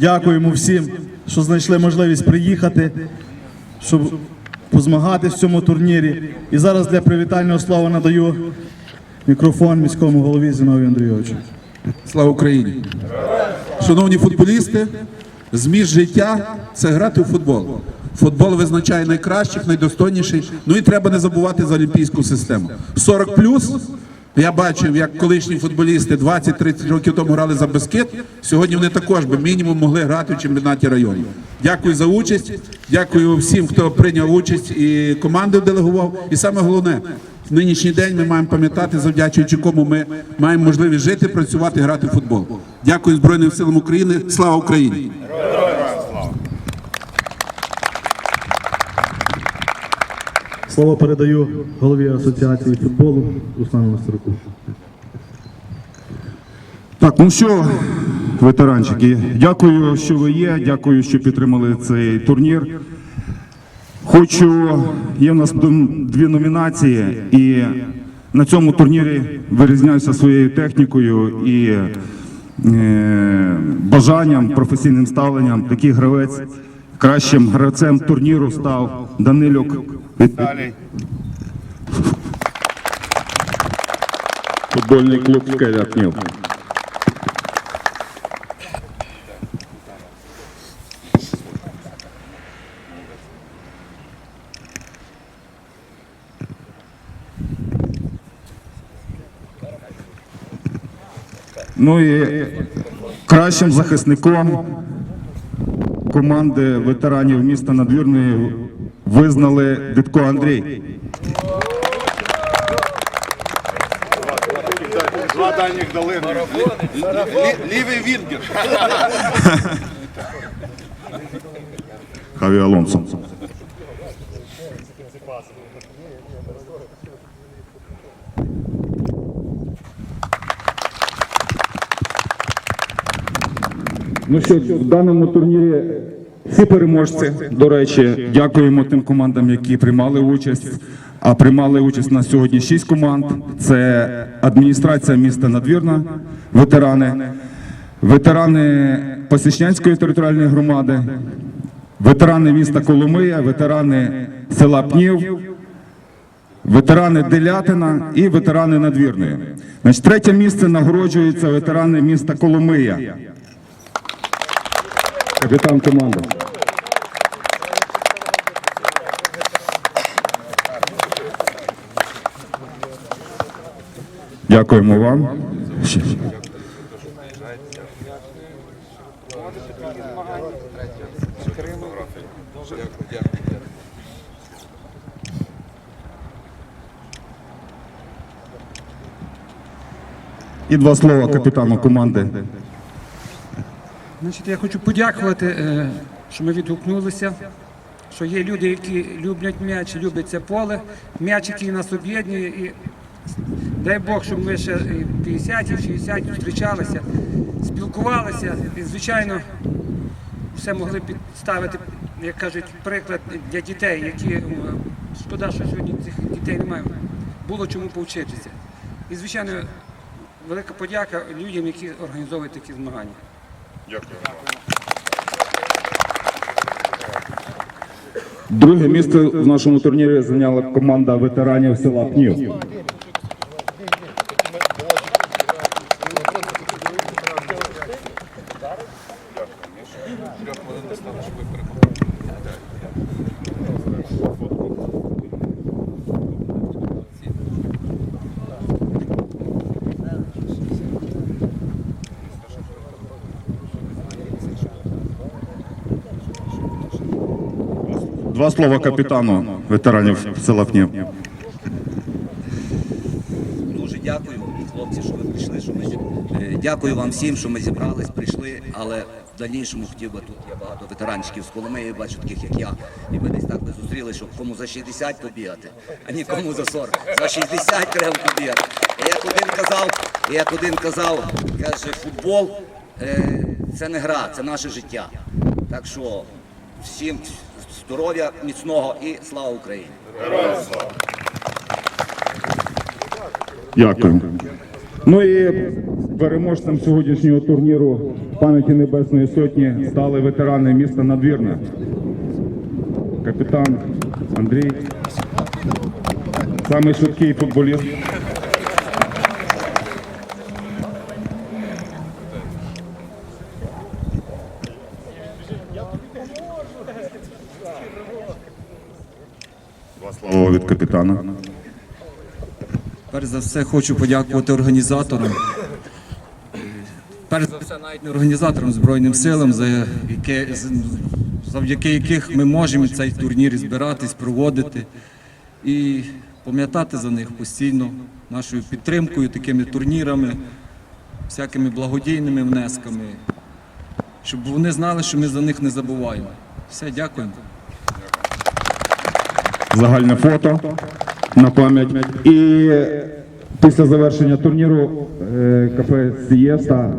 Дякуємо всім, що знайшли можливість приїхати, щоб позмагати в цьому турнірі. І зараз для привітального слова надаю мікрофон міському голові Зіновію Андрійовичу. Слава Україні! Шановні футболісти, зміст життя це грати у футбол. Футбол визначає найкращих, найдостойніших. Ну і треба не забувати за олімпійську систему. 40 я бачив, як колишні футболісти 20-30 років тому грали за Бескид. Сьогодні вони також би мінімум могли грати в чемпіонаті району. Дякую за участь. Дякую всім, хто прийняв участь і команди делегував. І саме головне, в нинішній день ми маємо пам'ятати, завдячуючи кому ми маємо можливість жити, працювати, грати в футбол. Дякую Збройним силам України. Слава Україні! Слово передаю голові асоціації футболу Руслану Мастеруку. Так, ну що, ветеранчики, дякую, що ви є. Дякую, що підтримали цей турнір. Хочу, є в нас дві номінації, і на цьому турнірі вирізняюся своєю технікою і е, бажанням, професійним ставленням. Такий гравець кращим гравцем турніру став Данилюк Віталій. Футбольний клуб «Скеля Ну і кращим захисником команди ветеранів міста Надвірної визнали Дитко Андрій. Два дальніх дали. Лівий вінгер. Хаві Алонсо. Ну що, в даному турнірі всі переможці, до речі, дякуємо тим командам, які приймали участь. А приймали участь на сьогодні шість команд. Це адміністрація міста Надвірна, ветерани, ветерани Посічнянської територіальної громади, ветерани міста Коломия, ветерани села Пнів, ветерани Делятина і ветерани Надвірної. Значить, третє місце нагороджується ветерани міста Коломия. Капітан команди. Дякуємо вам. І два слова капітану команди. Значить, я хочу подякувати, е, що ми відгукнулися. Що є люди, які люблять м'яч, люблять це поле, м'яч, який нас об'єднує. І дай Бог, щоб ми ще в 50 і 60 зустрічалися, спілкувалися і, звичайно, все могли підставити, як кажуть, приклад для дітей, які е, шкода, що сьогодні цих дітей немає. Було чому повчитися. І, звичайно, велика подяка людям, які організовують такі змагання. Друге місце в нашому турнірі зайняла команда ветеранів села Пнів. Два слова капітану ветеранів села Пнів. Дуже дякую, хлопці, що ви прийшли. Що ми е, дякую вам всім, що ми зібрались, прийшли. Але в дальнішому хотів би тут є багато ветеранчиків з Коломиї, бачу таких як я. І ми десь так би зустріли, щоб кому за 60 побігати, а нікому за 40. За 60 треба побігати. І як один казав, і як один казав, каже, футбол е, це не гра, це наше життя. Так що всім здоров'я, міцного і слава Україні! Дякую. Ну і Переможцем сьогоднішнього турніру пам'яті Небесної Сотні стали ветерани міста Надвірна. Капітан Андрій, самий швидкий футболіст. Два слова від капітана. Перш за все хочу подякувати організаторам. Перш за все, навіть не організаторам Збройним силам, за яке, завдяки яких ми можемо цей турнір збиратись, проводити і пам'ятати за них постійно нашою підтримкою, такими турнірами, всякими благодійними внесками, щоб вони знали, що ми за них не забуваємо. Все, дякуємо. загальне фото на пам'ять. І після завершення турніру КП кафе Сієста